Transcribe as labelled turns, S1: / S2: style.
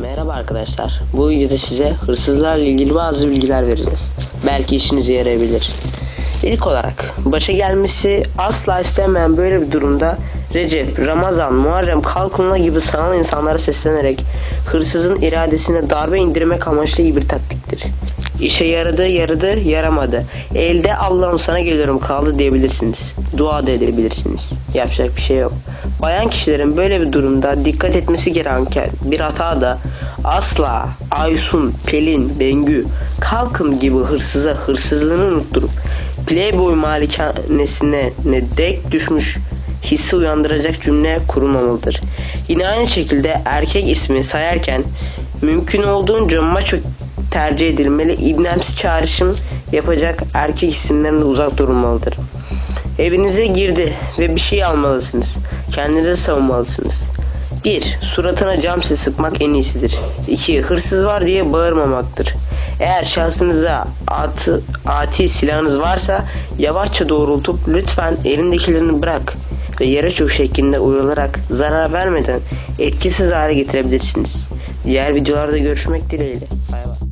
S1: Merhaba arkadaşlar. Bu videoda size hırsızlarla ilgili bazı bilgiler vereceğiz. Belki işinize yarayabilir. İlk olarak başa gelmesi asla istemeyen böyle bir durumda Recep, Ramazan, Muharrem, Kalkınla gibi sanal insanlara seslenerek hırsızın iradesine darbe indirmek amaçlı bir taktiktir. İşe yaradı, yaradı, yaramadı. Elde Allah'ım sana geliyorum kaldı diyebilirsiniz. Dua da edebilirsiniz. Yapacak bir şey yok. Bayan kişilerin böyle bir durumda dikkat etmesi gereken bir hata da asla Aysun, Pelin, Bengü, Kalkın gibi hırsıza hırsızlığını unutturup Playboy malikanesine ne dek düşmüş hissi uyandıracak cümle kurulmamalıdır. Yine aynı şekilde erkek ismi sayarken mümkün olduğunca maço tercih edilmeli. İbnemsi çağrışım yapacak erkek isimlerinden uzak durulmalıdır. Evinize girdi ve bir şey almalısınız. Kendinizi savunmalısınız. 1. Suratına cam sesi sıkmak en iyisidir. 2. Hırsız var diye bağırmamaktır. Eğer şahsınıza atı, ati silahınız varsa yavaşça doğrultup lütfen elindekilerini bırak ve yere çök şeklinde uyularak zarar vermeden etkisiz hale getirebilirsiniz. Diğer videolarda görüşmek dileğiyle. Bay bay.